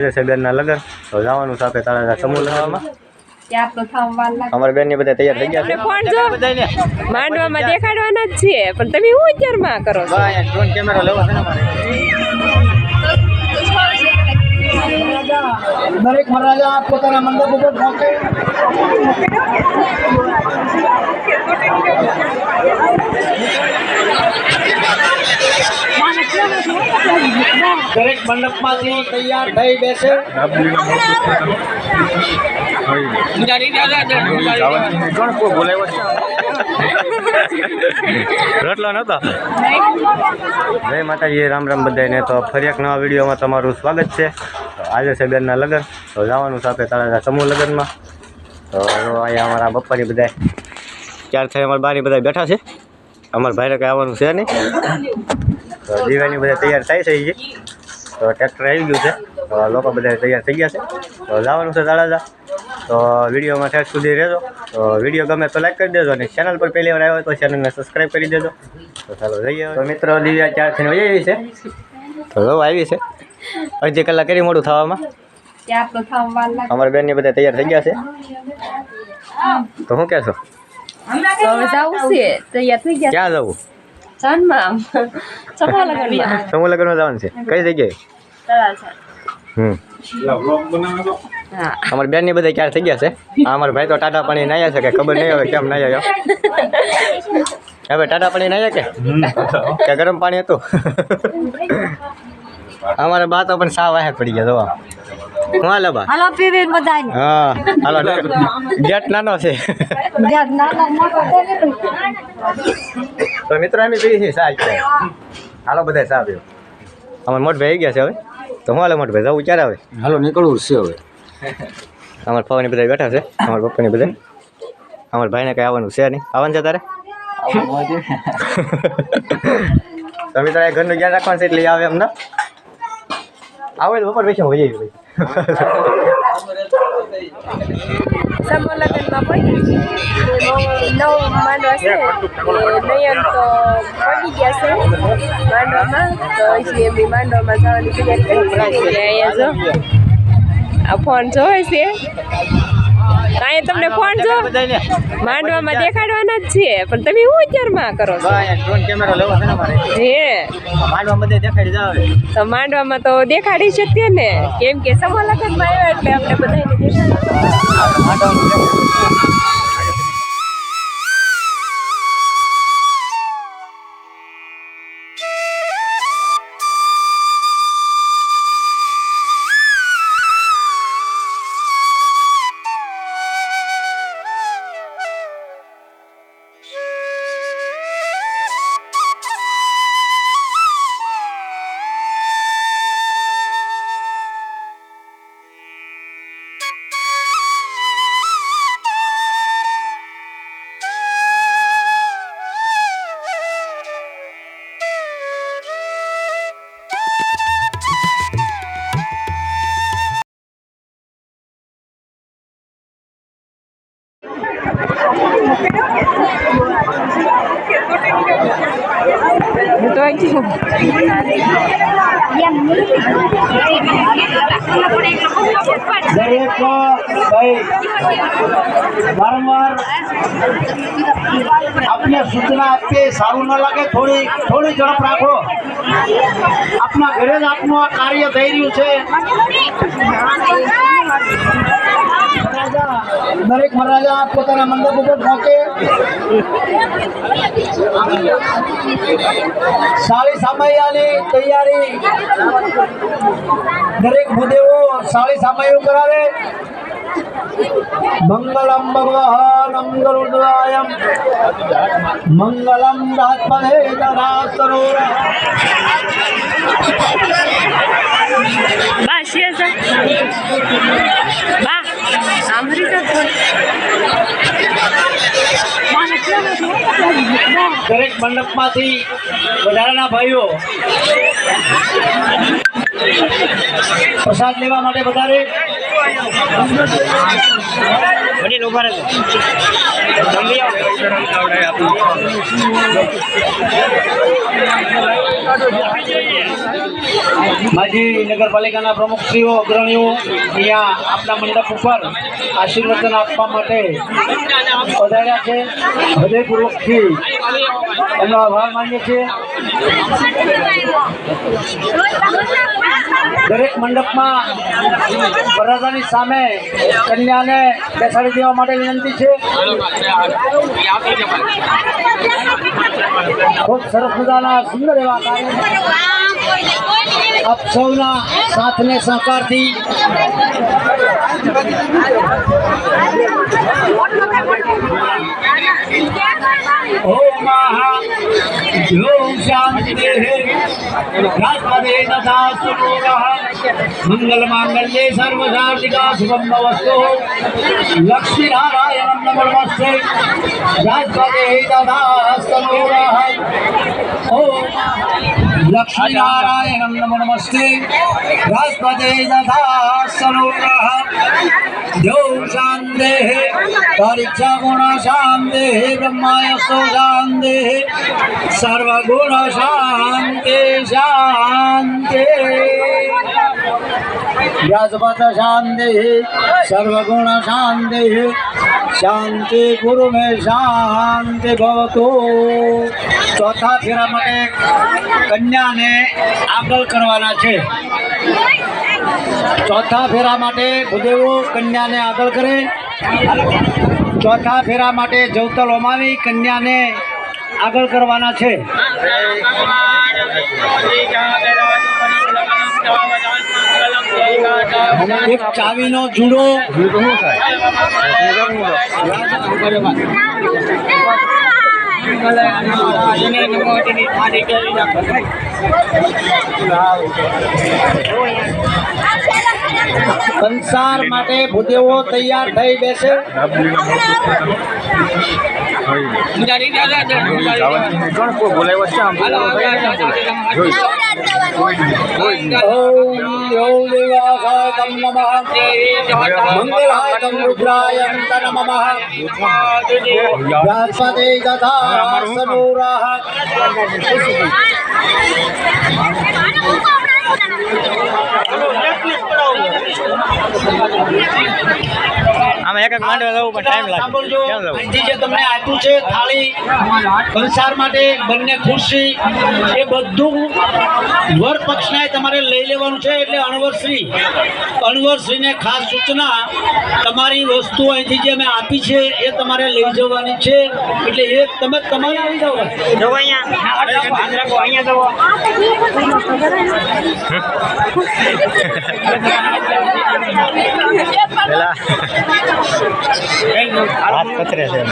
લગન. તો જવાનું સાથે તારા સમૂહ લગનમાં. અમારા બેન બધા તૈયાર થઈ ગયા છે. ફોન જો માંડવામાં દેખાડવાના જ છે પણ તમે હું અત્યારમાં કરો છો? ડ્રોન કેમેરો લેવો છે ને મારે? દરેક મહારાજા પોતાના મંડપ ઉપર પહોંચે. દરેક મંડપમાંથી તૈયાર થઈ બેસે. રોટલો નતો? જય માતાજી રામ રામ બધાને તો ફરી એક નવા વિડીયોમાં તમારું સ્વાગત છે. તો આજે છે બેનના લગ્ન. તો જવાનું સાથે તારા સમૂહ લગ્નમાં. તો અહીંયા અમારા બપ્પાની બધા ચાર થઈ અમારા બારી બધા બેઠા છે. અમારા ભાઈને કંઈ આવવાનું છે નહીં. તો દીવાની બધા તૈયાર થાય છે તો ટ્રેક્ટર આવી ગયું છે. તો લોકો બધા તૈયાર થઈ ગયા છે. તો લાવવાનું છે દાડાદા. તો વિડીયોમાં ઠેક સુધી રહેજો. તો વીડિયો ગમે તો લાઈક કરી દેજો અને ચેનલ પર પહેલી વાર આવ્યો હોય તો ચેનલને સબસ્ક્રાઈબ કરી દેજો. તો ચાલો જઈએ તો મિત્રો દિવ્યા ચાર થઈને વહી આવી છે. તો જો આવી છે. અડધી કલાક કરી મોડું થવામાં. અમારા બેનની બધા તૈયાર થઈ ગયા છે. તો શું કહેશો તો હવે જાવું છે. તૈયાર થઈ ગયા. ક્યાં જવું? જન્મમાં સફા લગનમાં. સમૂહ લગ્નમાં જવાનું છે. કઈ જગ્યાએ. હમ. અમાર અમારા બેનની બધા ક્યારે થઈ ગયા છે? આ અમારા ભાઈ તો ટાટા પાણી નાયા છે કે ખબર નહીં હવે કેમ નાયા હવે ટાટા પાણી નાયા કે? કે ગરમ પાણી હતું? અમારે બા તો પણ સાવ વાહે પડી ગયા જોવા. હું હાલે બા. હાલો પીવી બધાને. હા હાલો ગેટ નાનો છે. જ્યાં નાનો તો મિત્રો એમ પીવી છે સાહેબ. હાલો બધા સાહેબ અમારે મોટ ભાઈ ગયા છે હવે. તો હું હાલે મોટ ભાઈ જવું ક્યારે આવે હાલો નીકળવું છે હવે. અમારા પપ્પાની બધા બેઠા છે અમારા પપ્પાની બધા અમારા ભાઈને કઈ આવવાનું છે નહીં. આવવાનું છે તારે? તમે તારે ઘરનું ધ્યાન રાખવાનું છે એટલે આવે એમ ના? આવે તો બપોર પછી હોઈ ભાઈ સમૂહ લગ્નમાં પડી નવ માંડવા છે એ નયન તો પડી ગયા છે માંડવામાં તો એટલે એમની માંડવામાં જવાની તૈયારી કરી છે અહીંયા જો આ ફોન જોવે છે. કાંઈ તમને ફોન જો માંડવામાં દેખાડવાના જ છે પણ તમે હું અત્યારમાં કરો છો? ડ્રોન કેમેરો લેવો છે ને મારે? હે? માંડવામાં દેખાડી જાવ તો માંડવામાં તો દેખાડી શકીએ ને? કેમ કે સમો લગનમાં આવ્યા એટલે આપણે બધાને દેખાડવાનું તો દરેક ભાઈ વારંવાર આપને સૂચના આપીએ સારું ન લાગે થોડી થોડી ઝડપ રાખો આપના ઘરે જ આપનું આ કાર્ય થઈ રહ્યું છે. દરેક મહારાજા પોતાના મંડપ ઉપર પહોંચે સાળી સામૈયાની તૈયારી દરેક ભૂદેવો સાળી સામૈયું કરાવે મંગલમ ભગવાનમ ગરુડરાયમ મંગલમ રાત્મને ધરાતરો બા શિયા સર બા સાંભળી શકો દરેક મંડપમાંથી વધારાના ભાઈઓ. પ્રસાદ લેવા માટે વધારે. માજી નગરપાલિકાના પ્રમુખશ્રીઓ અગ્રણીઓ અહીંયા આપણા મંડપ ઉપર આશીર્વચન આપવા માટે પધાર્યા છે. હૃદયપૂર્વકથી એમનો આભાર માનીએ છીએ. દરેક મંડપમાં વરરાજાની સામે કન્યાને બેસાડી દેવા માટે વિનંતી છે. ખૂબ સરસ મજાના, સુંદર એવા કાર્ય આપ સૌના સાથને સહકારથી ઓમ મહા ઓમ શાંતિ રાજપદે તથા સુરોરઃ મંગલ માંગલ્યે સર્વ સાર્થિકા શુભમ ભવસ્તુ લક્ષ્મી નારાયણ નમસ્તે રાજપદે તથા ઓમ લક્ષ્મી નારાયણમ નમો નમસ્તે રાજપદે તથા સરોરઃ જો શાંતે પરીક્ષા ગુણ શાંતે બ્રહ્માય સો શાંતે સર્વગુણ શાંતિ શાંતિ વ્યાસપદ શાંતિ ચોથા ફેરા માટે કન્યાને આગળ કરવાના છે. ચોથા ફેરા માટે ભૂદેવો કન્યાને આગળ કરે. ચોથા ફેરા માટે જવતલ ઓમાવી કન્યાને આગળ કરવાના છે. એક ચાવીનો જુડો સંસાર માટે ભૂદેવો તૈયાર થઈ બેસે. ઓમ યો દેવાય તમ નમઃ મંગલાય તમ રુદ્રાય અંત નમઃ વ્યાસપદે તથા સનોરાહ આમાં એક એક માંડવે જવું પણ ટાઈમ લાગે. સાંભળજો. કેમ જવું? અહીંથી જે તમને આપ્યું છે થાળી સંસાર માટે બંને ખુરશી એ બધું વર પક્ષના તમારે લઈ લેવાનું છે એટલે અણવરશ્રી અણવરશ્રીને ખાસ સૂચના તમારી વસ્તુ અહીંથી જે અમે આપી છે એ તમારે લઈ જવાની છે. એટલે એ તમે તમારે આવી જાવ પેલા હાથ કતરે છે એમ.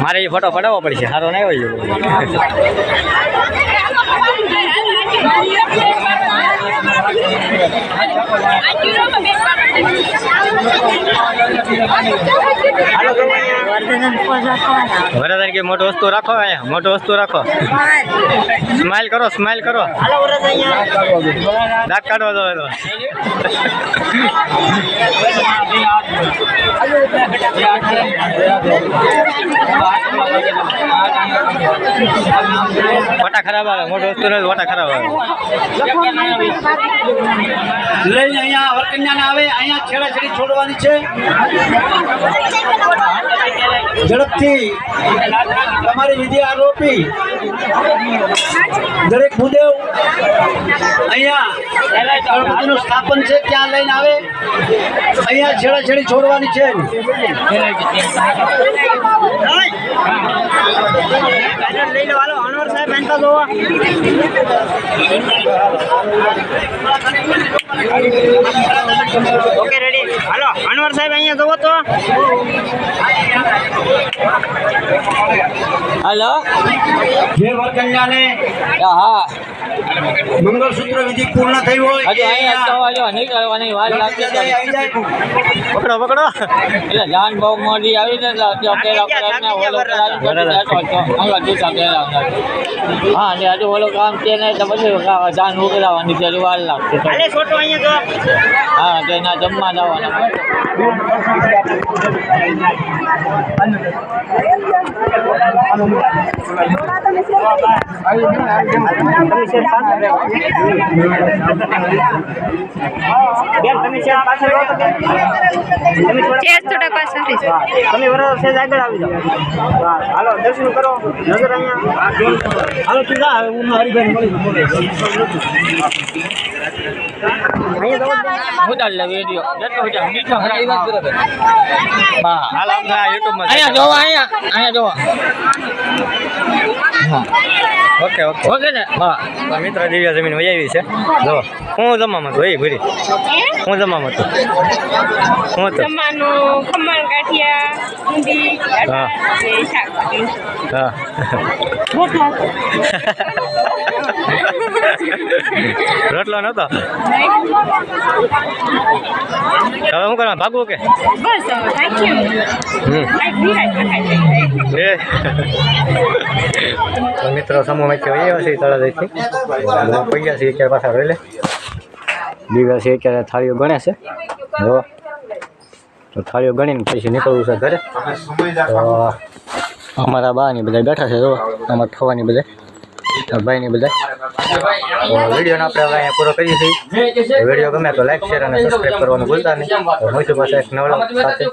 મારે એ ફોટો પડાવવો પડશે સારો નહીં હોય વરદાન કે મોટો વસ્તુ રાખો મોટો વસ્તુ રાખો. સ્માઈલ કરો સ્માઈલ કરો. દાંત કાઢવા દો તો વટા ખરાબ આવે મોટો વસ્તુ નથી વટા ખરાબ આવે. લઈને અહીંયા વરકન્યાને આવે અહીંયા છેડાછેડી છોડવાની છે. ઝડપથી તમારી વિધિ આરોપી. દરેક ભૂદેવ અહીંયા ગણપતિનું સ્થાપન છે ત્યાં લઈને આવે. અહીંયા છેડા છેડી છોડવાની છે. લઈ લો હાલો અનવર સાહેબ એનકા જોવા. ઓકે રેડી હાલો અનવર સાહેબ અહીંયા જવો તો. હાલો. જે વરકન્યાને. હા મંગળસૂત્ર વિધિ પૂર્ણ થઈ હોય. હજુ અહીંયા તો હજુ નીકળવાની વાર લાગતી છે. પકડો પકડો. એટલે જાન બહુ મોડી આવી ને અત્યારે પેલા ઓલો. હા ને હજુ ઓલું કામ છે ને તો પછી જાન ઉકેલાવાની છે વાર લાગશે. છોટો. અહીંયા જો હા તો એના જમવા જવાના તમે તો તમે આગળ આવી જાઓ હાલો દર્શન કરો અહીંયા હાલો તું હરિભાઈ અહીંયા તો ઉતાર લે વીડિયો જેટલો ઉતાર મીઠો ખરાબ હા. હાલ આપણે આ યુટ્યુબમાં અહીંયા જોવા અહીંયા. અહીંયા જોવા. Okay okay. ઓકે ને? હા. મિત્ર દિવ્યા જમીન વહી આવી છે. જો હું જમામાં હતું એ ભરી. હું જમામાં હતું હું ગાંઠિયા ઊંધી હા. હા રોટલો નતો? હવે શું કરવા ભાગવું કે? મિત્રો સમૂહ આવ્યા છે તળાજાથી પૈયા છે અત્યારે પાછા રહી લે દિવ્યા છે અત્યારે થાળીઓ ગણે છે. જો. તો થાળીઓ ગણીને પછી નીકળવું છે ઘરે. અમારા બા ને બધા બેઠા છે જો. અમારા થવાની બધા ભાઈની બધા. તો વિડીયોને આપણે અહીંયા પૂરો કરીએ છીએ. વીડિયો ગમે તો લાઈક શેર અને સબસ્ક્રાઈબ કરવાનું ભૂલતા નહીં. તો મળીશું પાછા એક નવલા સાથે.